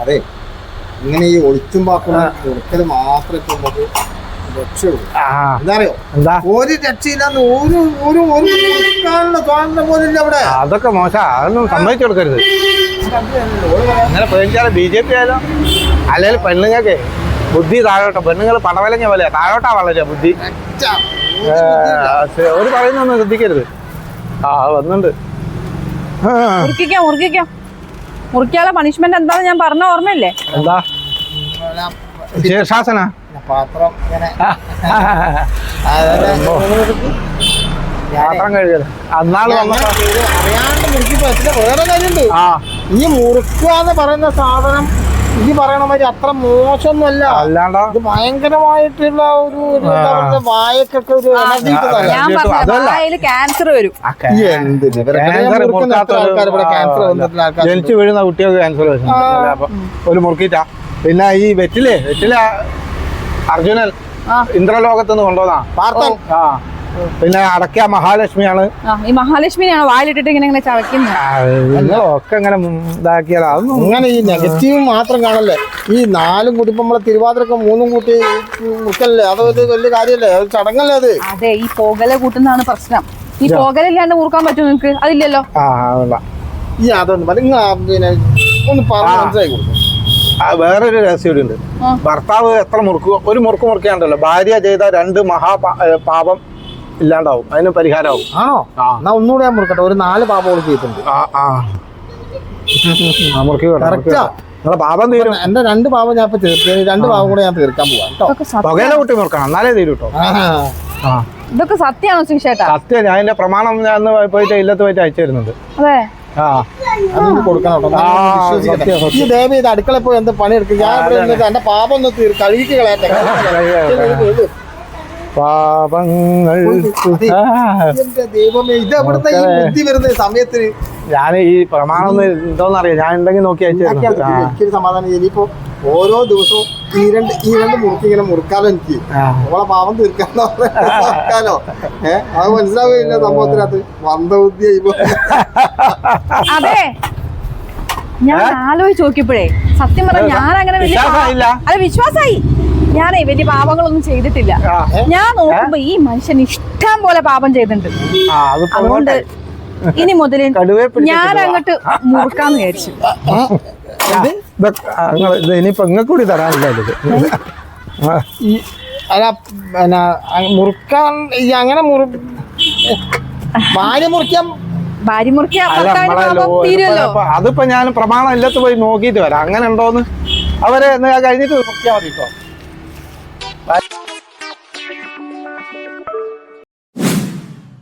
അതെ. ഇങ്ങനെ ഈ ഒളിച്ചും പാക്കുന്ന ഒരിക്കൽ മാത്രമേ നമുക്ക് രക്ഷയുള്ളൂ. ഒരു രക്ഷയില്ലാന്ന് ഒരു ഒരു ഒരു കാണുന്ന കാണുന്ന പോലെ അവിടെ അതൊക്കെ മോശം. അതൊന്നും സമ്മതിച്ചു കൊടുക്കരുത്. അങ്ങനെ പേടിച്ചാലും ബി ജെ പി ആയാലും? അല്ലെങ്കിൽ പെണ്ണുങ്ങൾക്ക് ബുദ്ധി താഴോട്ട. പെണ്ണുങ്ങൾ പടവലഞ്ഞ പോലെ താഴോട്ടാ വളരെ ബുദ്ധി. ഒരു പറയുന്നൊന്നും ശ്രദ്ധിക്കരുത്. ആ വന്നുണ്ട്. മുറിക്കാം മുറിക്കാം മുറിക്കാനുള്ള പണിഷ്മെന്റ് എന്താന്ന് ഞാൻ പറഞ്ഞ ഓർമ്മയില്ലേ? എന്താ? ശീർഷാസന പാത്രം പാത്രം കഴുകൽ. ഇത് അറിയാണ്ട് മുറുക്കി ഇതിന്റെ വേറെ കാര്യമുണ്ട്. ആ. ഈ മുറുക്കുക എന്ന് പറയുന്ന സാധനം ഈ പറയണ മാതിരി അത്ര മോശമൊന്നുമല്ല. അല്ലാണ്ട്. ഇത് ഭയങ്കരമായിട്ടുള്ള ഒരു ഒരു എന്താ വായക്കൊക്കെ ഒരു എനർജി ക്യാൻസർ വരും. ജനിച്ചു വീഴുന്ന കുട്ടികൾക്ക് ക്യാൻസർ ഒരു മുറുക്കിട്ടാ പിന്നെ ഈ വെറ്റിലെ വെറ്റില അർജുനൻ ആ. ഇന്ദ്രലോകത്ത് നിന്ന് കൊണ്ടുവന്നാ. പാർത്ഥൻ. ആ. പിന്നെ അടക്കിയ മഹാലക്ഷ്മിയാണ്. ഈ മഹാലക്ഷ്മിയാണ് വായിലിട്ടിട്ട് ഇങ്ങനെ ഇങ്ങനെ ചവയ്ക്കുന്നത് ഒക്കെ ഇങ്ങനെ അതൊന്നും അങ്ങനെ ഈ നെഗറ്റീവ് മാത്രം കാണല്ലേ? ഈ നാലും കൂട്ടി ഇപ്പൊ നമ്മളെ തിരുവാതിരക്ക് മൂന്നും കൂട്ടി മുക്കല്ലേ അത് വലിയ കാര്യല്ലേ? അത് ചടങ്ങല്ലേ അത്? അതെ ഈ പുകല കൂട്ടുന്നതാണ് പ്രശ്നം. ഈ പുകലില്ലാണ്ട് മുറുക്കാൻ പറ്റും നിങ്ങക്ക്? അതില്ലല്ലോ. ഈ അതൊന്നും പിന്നെ ഒന്ന് പറഞ്ഞ്. മനസ്സിലാക്കി കൊടുക്കും. വേറൊരു രഹസ്യം കൂടി ഉണ്ട്. ഭർത്താവ് എത്ര മുറുക്കുക ഒരു മുറുക്ക് മുറുക്കിയാണ്ടല്ലോ. ഭാര്യ ചെയ്ത രണ്ട് മഹാ പാപം ഇല്ലാണ്ടാവും. അതിന് പരിഹാരമാവും. ആണോ. എന്നാ ഒന്നുകൂടെ ഞാൻ മുറുക്കട്ടെ. ഒരു നാല് ആ. നിങ്ങളെ പാപം തീരും. എന്റെ രണ്ട് പാപം ഞാൻ ഇപ്പൊ തീർത്ത് രണ്ട് പാപം കൂടെ ഞാൻ തീർക്കാൻ പോവാം. കേട്ടോ? പുകയില കൂട്ടി മുറുക്കണം. എന്നാലേ തീരും കേട്ടോ ആ. ഇതൊക്കെ സത്യമാണോ സുശേട്ടാ സത്യം. ഞാൻ എന്റെ പ്രമാണം ഞാൻ പോയിട്ട് ഇല്ലത്ത് പോയിട്ട് അയച്ചു തരുന്നുണ്ട്. അതെ. ഈ ദേവി ഇത് അടുക്കളയിൽ പോയി എന്ത് പണിയെടുക്കും? ഞാൻ എന്റെ പാപം ഒന്ന് തീർ കഴുകി കളയട്ടെ. പാപങ്ങൾ. ആ, എന്റെ ദൈവമേ ഇത് എവിടുത്തെ ഈ ബുദ്ധി വരുന്ന സമയത്തിന് ഞാൻ ഈ പ്രമാണം എന്തോന്ന് എന്തോന്നറിയാം? ഞാൻ ഉണ്ടെങ്കിൽ നോക്കി അയച്ചു. സമാധാനം. ഇനിയിപ്പോ ഓരോ ദിവസവും ഈ രണ്ട് ഈ രണ്ട് മുറുക്കി ഇങ്ങനെ മുറുക്കാലോ എനിക്ക്. ആ. നമ്മളെ പാവം തീർക്കാനോ? തീർക്കാലോ ഏഹ് അത് മനസ്സിലാവില്ല സംഭവത്തിനകത്ത്. മന്ദബുദ്ധി ആയിപ്പോ. അതെ. ഞാൻ ആലോചിച്ച് നോക്കിയപ്പോഴേ സത്യം പറഞ്ഞാൽ ഞാൻ അങ്ങനെ? അല്ല വിശ്വാസായി ഞാനേ വലിയ പാപങ്ങളൊന്നും ചെയ്തിട്ടില്ല. ഞാൻ നോക്കുമ്പോ ഈ മനുഷ്യൻ ഇഷ്ടം പോലെ പാപം ചെയ്തിട്ടുണ്ട്. അതുകൊണ്ട് ഇനി മുതൽ ഞാൻ അങ്ങോട്ട് മുറുക്കാന്ന് വിചാരിച്ചു. ഇനിയിപ്പോ തരാനില്ല ഈ അല്ല പിന്നെ അ- മുറുക്കാൻ ഈ അങ്ങനെ മുറു ഭാര്യ മുറിക്കാൻ ഭാര്യ മുറിക്കാൻ അതിപ്പോ ഞാൻ പ്രമാണം ഇല്ലത്ത് പോയി നോക്കിയിട്ട് വരാം. അങ്ങനെ ഉണ്ടോന്ന്? അവരെ കഴിഞ്ഞിട്ട് മുറിക്കാൻ മതി thank you